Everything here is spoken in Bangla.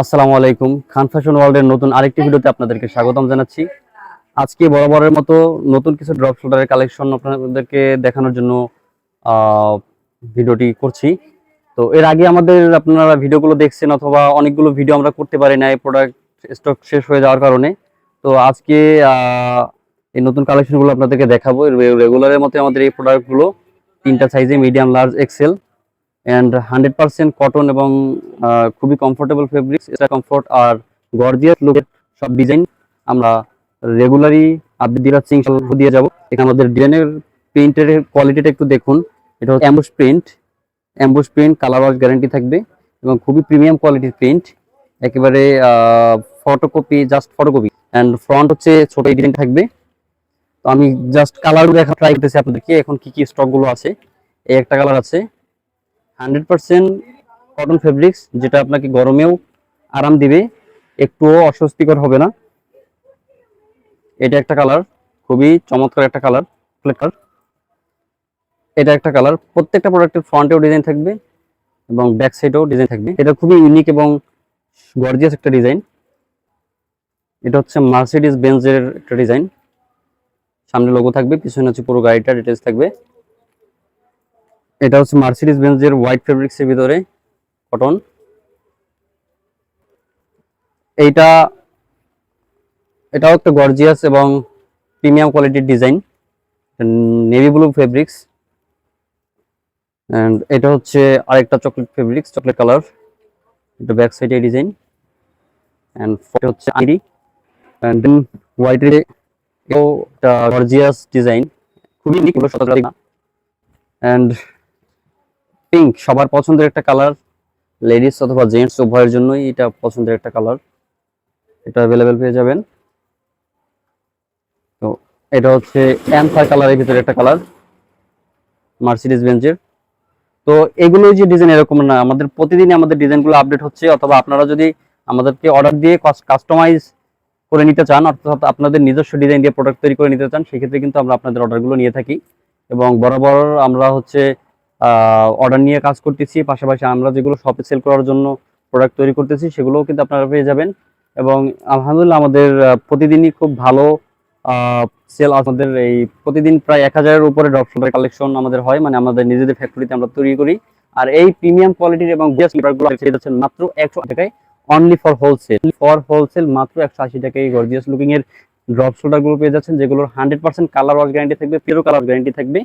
আসসালামু আলাইকুম। খান ফ্যাশন ওয়ার্ল্ডের নতুন আরেকটি ভিডিওতে আপনাদেরকে স্বাগতম জানাচ্ছি। আজকে বরাবরের মতো নতুন কিছু ড্রপ শোল্ডারের কালেকশন আপনাদেরকে দেখানোর জন্য ভিডিওটি করছি। তো এর আগে আমাদের আপনারা ভিডিওগুলো দেখছেন অথবা অনেকগুলো ভিডিও আমরা করতে পারি না এই প্রোডাক্ট স্টক শেষ হয়ে যাওয়ার কারণে। তো আজকে এই নতুন কালেকশনগুলো আপনাদেরকে দেখাবো। রেগুলারের মতো আমাদের এই প্রোডাক্টগুলো তিনটা সাইজে medium large XL and hundred percent cotton এবং খুবই কমফোর্টেবল ফেব্রিক্স এটা কমফোর্ট আর গর্জিয়াস লুকের সব ডিজাইন আমরা রেগুলারই আপডেট দিয়ে যাচ্ছি দিয়ে যাব। এখানে আমাদের ডিজাইনের প্রিন্টের কোয়ালিটিটা একটু দেখুন। এটা হচ্ছে emboss print emboss print colour wash guarantee থাকবে এবং খুবই প্রিমিয়াম কোয়ালিটির প্রিন্ট একেবারে photocopy just photocopy and front হচ্ছে ছোট ডিজাইন থাকবে। তো আমি জাস্ট কালারগুলো দেখা ট্রাই করতেছি আপনাদেরকে। এখন কি কি স্টকগুলো আছে? এই একটা কালার আছে। হান্ড্রেড পার্সেন্ট কটন ফেব্রিক্স যেটা আপনাকে গরমেও আরাম দিবে, একটুও অস্বস্তিকর হবে না। এটা একটা কালার খুবই চমৎকার একটা কালার কালার এটা একটা কালার প্রত্যেকটা প্রোডাক্টের ফ্রন্টেও ডিজাইন থাকবে এবং ব্যাক সাইডেও ডিজাইন থাকবে। এটা খুবই ইউনিক এবং গর্জিয়াস একটা ডিজাইন এটা হচ্ছে মার্সিডিস বেঞ্জের একটা ডিজাইন সামনে লোগো থাকবে, পিছনে হচ্ছে পুরো গাড়িটা ডিটেলস থাকবে। এটা হচ্ছে মার্সিডিস বেঞ্জের হোয়াইট ফেব্রিক্সের ভিতরে কটন এইটা, এটাও একটা গর্জিয়াস এবং প্রিমিয়াম কোয়ালিটির design navy blue fabrics and এটা হচ্ছে আরেকটা চকলেট ফেব্রিক্স চকলেট কালার এটা ব্যাক সাইডে ডিজাইন হচ্ছে আইরি অ্যান্ড দেন হোয়াইটের এও একটা গর্জিয়াস ডিজাইন খুবই অ্যান্ড পিঙ্ক, সবার পছন্দের একটা কালার, লেডিস অথবা জেন্টস, উভয়ের জন্যই এটা পছন্দের একটা কালার। এটা অ্যাভেলেবেল পেয়ে যাবেন। তো এটা হচ্ছে অ্যান্থার কালারের ভিতরে একটা কালার মার্সিডিজ বেঞ্চের তো এগুলো যে ডিজাইন এরকম না, আমাদের প্রতিদিনই আমাদের ডিজাইনগুলো আপডেট হচ্ছে, অথবা আপনারা যদি আমাদেরকে অর্ডার দিয়ে কাস্টমাইজ করে নিতে চান, অর্থাৎ আপনাদের নিজস্ব ডিজাইন দিয়ে প্রোডাক্ট তৈরি করে নিতে চান, সেক্ষেত্রে কিন্তু আমরা আপনাদের অর্ডারগুলো নিয়ে থাকি। এবং বরাবর আমরা হচ্ছে অর্ডার নিয়ে কাজ করতেছি, পাশাপাশি আমরা যেগুলো শপে সেল করার জন্য প্রোডাক্ট তৈরি করতেছি, সেগুলোও কিন্তু আপনারা পেয়ে যাবেন। এবং আলহামদুলিল্লাহ আমাদের প্রতিদিনই খুব ভালো সেল আমাদের এই প্রতিদিন প্রায় এক হাজারের উপরে ড্রপ শপের কালেকশন আমাদের হয় মানে আমাদের নিজেদের ফ্যাক্টরিতে আমরা তৈরি করি। আর এই প্রিমিয়াম কোয়ালিটির এবং গ্যাস লিভারগুলো পেয়ে যাচ্ছেন মাত্র একশো টাকায় only for wholesale for wholesale মাত্র একশো আশি টাকায় গর্জিয়াস লুকিং এর ড্রপ শোল্ডারগুলো পেয়ে যাচ্ছেন, যেগুলোর hundred percent colour wash guarantee থাকবে পিরো কালার গ্যারান্টি থাকবে।